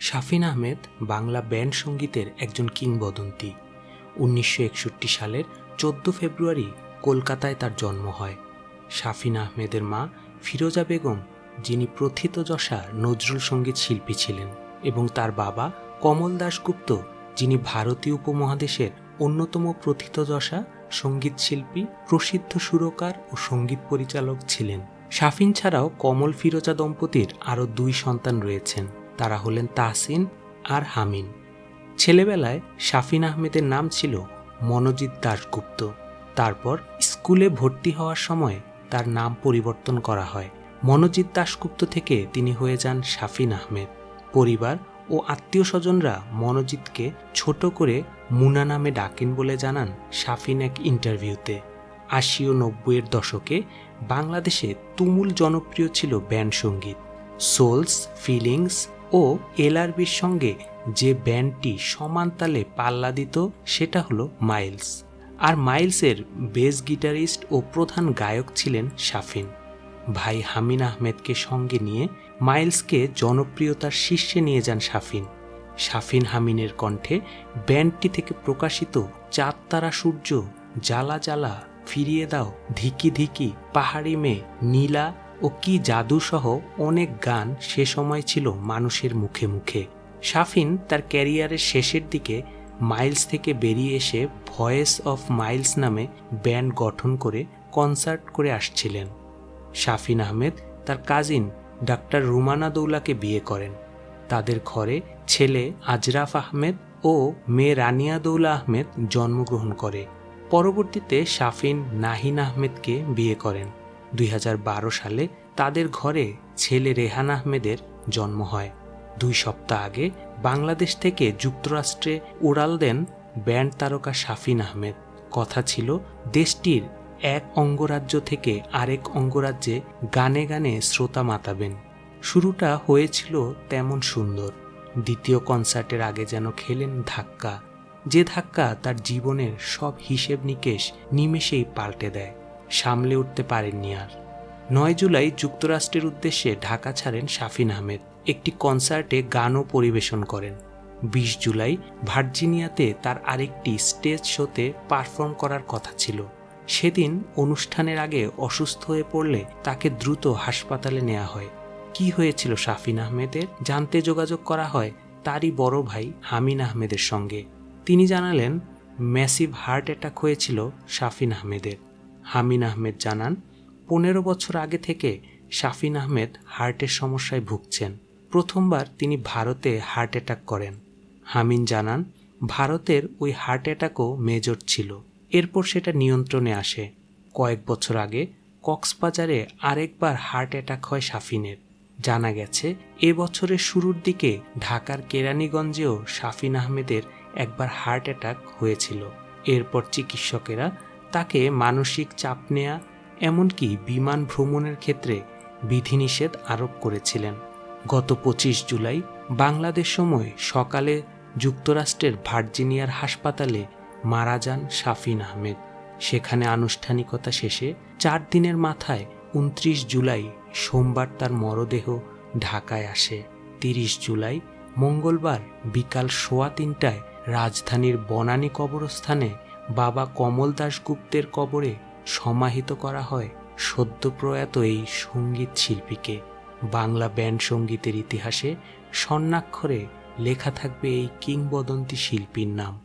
Shafin Ahmed Bangla band সঙ্গীতের একজন কিংবদন্তি। উনিশশো একষট্টি সালের চোদ্দ ফেব্রুয়ারি কলকাতায় তার জন্ম হয়। শাফিন আহমেদের মা ফিরোজা বেগম, যিনি প্রথিতযশা নজরুল সংগীত শিল্পী ছিলেন, এবং তার বাবা কমল দাশগুপ্ত, যিনি ভারতীয় উপমহাদেশের অন্যতম প্রথিতযশা সংগীত শিল্পী, প্রসিদ্ধ সুরকার ও সংগীত পরিচালক ছিলেন। শাফিন ছাড়াও কমল ফিরোজা দম্পতির আরও দুই সন্তান রয়েছেন। তারা হলেন তাহসিন আর হামিন ছেলেবেলায় শাফিন আহমেদের নাম ছিল মনোজিৎ দাশগুপ্ত। তারপর স্কুলে ভর্তি হওয়ার সময় তার নাম পরিবর্তন করা হয়। মনোজিৎ দাশগুপ্ত থেকে তিনি হয়ে যান শাফিন আহমেদ। পরিবার ও আত্মীয় স্বজনরা মনোজিৎকে ছোট করে মুনা নামে ডাকেন বলে জানান শাফিন এক ইন্টারভিউতে। আশি ও নব্বইয়ের দশকে বাংলাদেশে তুমুল জনপ্রিয় ছিল ব্যান্ড সংগীত। সোলস, ফিলিংস ও এলআরবির সঙ্গে যে ব্যান্ডটি সমান তালে পাল্লা দিত, সেটা হলো মাইলস। আর মাইলসের বেস গিটারিস্ট ও প্রধান গায়ক ছিলেন শাফিন। ভাই হামিন আহমেদকে সঙ্গে নিয়ে মাইলসকে জনপ্রিয়তার শীর্ষে নিয়ে যান শাফিন। শাফিন হামিনের কণ্ঠে ব্যান্ডটি থেকে প্রকাশিত চাঁদ, তারা, সূর্য, জ্বালা জ্বালা, ফিরিয়ে দাও, ধিকি ধিকি, পাহাড়ি মেয়ে, নীলা ও কি জাদুসহ অনেক গান সে সময় ছিল মানুষের মুখে মুখে। শাফিন তার ক্যারিয়ারের শেষের দিকে মাইলস থেকে বেরিয়ে এসে ভয়েস অফ মাইলস নামে ব্যান্ড গঠন করে কনসার্ট করে আসছিলেন। শাফিন আহমেদ তার কাজিন ডাক্তার রুমানা দৌলাকে বিয়ে করেন। তাদের ঘরে ছেলে আজরাফ আহমেদ ও মেয়ে রানিয়া দৌলা আহমেদ জন্মগ্রহণ করে। পরবর্তীতে শাফিন নাহিন আহমেদকে বিয়ে করেন। দুই হাজার বারো সালে তাদের ঘরে ছেলে রেহান আহমেদের জন্ম হয়। দুই সপ্তাহ আগে বাংলাদেশ থেকে যুক্তরাষ্ট্রে উড়াল দেন ব্যান্ড তারকা শাফিন আহমেদ। কথা ছিল, দেশটির এক অঙ্গরাজ্য থেকে আরেক অঙ্গরাজ্যে গানে গানে শ্রোতা মাতাবেন। শুরুটা হয়েছিল তেমন সুন্দর। দ্বিতীয় কনসার্টের আগে যেন খেলেন ধাক্কা। যে ধাক্কা তার জীবনের সব হিসেব নিকেশ নিমেষেই পাল্টে দেয়। সামলে উঠতে পারেননি আর। নয় জুলাই যুক্তরাষ্ট্রের উদ্দেশ্যে ঢাকা ছাড়েন শাফিন আহমেদ। একটি কনসার্টে গানও পরিবেশন করেন। বিশ জুলাই ভার্জিনিয়াতে তার আরেকটি স্টেজ শোতে পারফর্ম করার কথা ছিল। সেদিন অনুষ্ঠানের আগে অসুস্থ হয়ে পড়লে তাকে দ্রুত হাসপাতালে নেওয়া হয়। কি হয়েছিল শাফিন আহমেদের? জানতে যোগাযোগ করা হয় তারই বড় ভাই হামিন আহমেদের সঙ্গে। তিনি জানালেন, ম্যাসিভ হার্ট অ্যাটাক হয়েছিল শাফিন আহমেদের। হামিন আহমেদ জানান, পনেরো বছর আগে থেকে শাফিন আহমেদ হার্টের সমস্যায় ভুগছেন। প্রথমবার তিনি ভারতে হার্ট অ্যাটাক করেন। হামিন জানান, ভারতের ওই হার্ট অ্যাটাকও মেজর ছিল। এরপর সেটা নিয়ন্ত্রণে আসে। কয়েক বছর আগে কক্সবাজারে আরেকবার হার্ট অ্যাটাক হয় শাফিনের। জানা গেছে, এ বছরের শুরুর দিকে ঢাকার কেরানীগঞ্জেও শাফিন আহমেদের একবার হার্ট অ্যাটাক হয়েছিল। এরপর চিকিৎসকেরা তাকে মানসিক চাপ নেয়া, এমনকি বিমান ভ্রমণের ক্ষেত্রে বিধিনিষেধ আরোপ করেছিলেন। গত পঁচিশ জুলাই বাংলাদেশ সময় সকালে যুক্তরাষ্ট্রের ভার্জিনিয়ার হাসপাতালে মারা যান শাফিন আহমেদ। সেখানে আনুষ্ঠানিকতা শেষে চার দিনের মাথায় উনত্রিশ জুলাই সোমবার তার মরদেহ ঢাকায় আসে। তিরিশ জুলাই মঙ্গলবার বিকাল সোয়া তিনটায় রাজধানীর বনানী কবরস্থানে বাবা কমল দাশগুপ্তের কবরে সমাহিত করা হয় সদ্যপ্রয়াত এই সংগীত শিল্পীকে। বাংলা ব্যান্ড সঙ্গীতের ইতিহাসে স্বর্ণাক্ষরে লেখা থাকবে এই কিংবদন্তি শিল্পীর নাম।